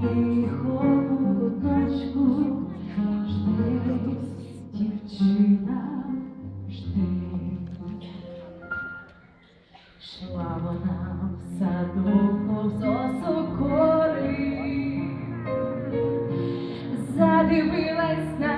тихому куточку жди, дівчина жди, шла вона в саду повз осокори, задивилась на.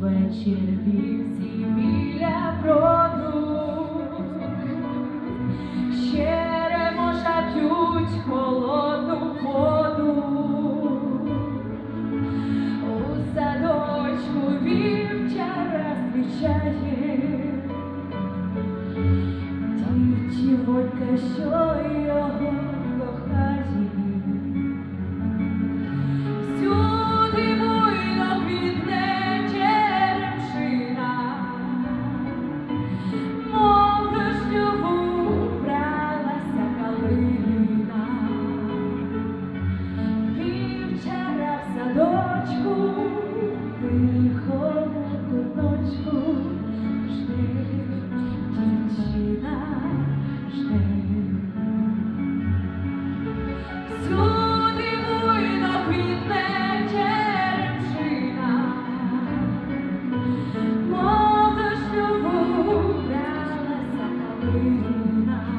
Вечір. Вівці біля броду, Hallelujah.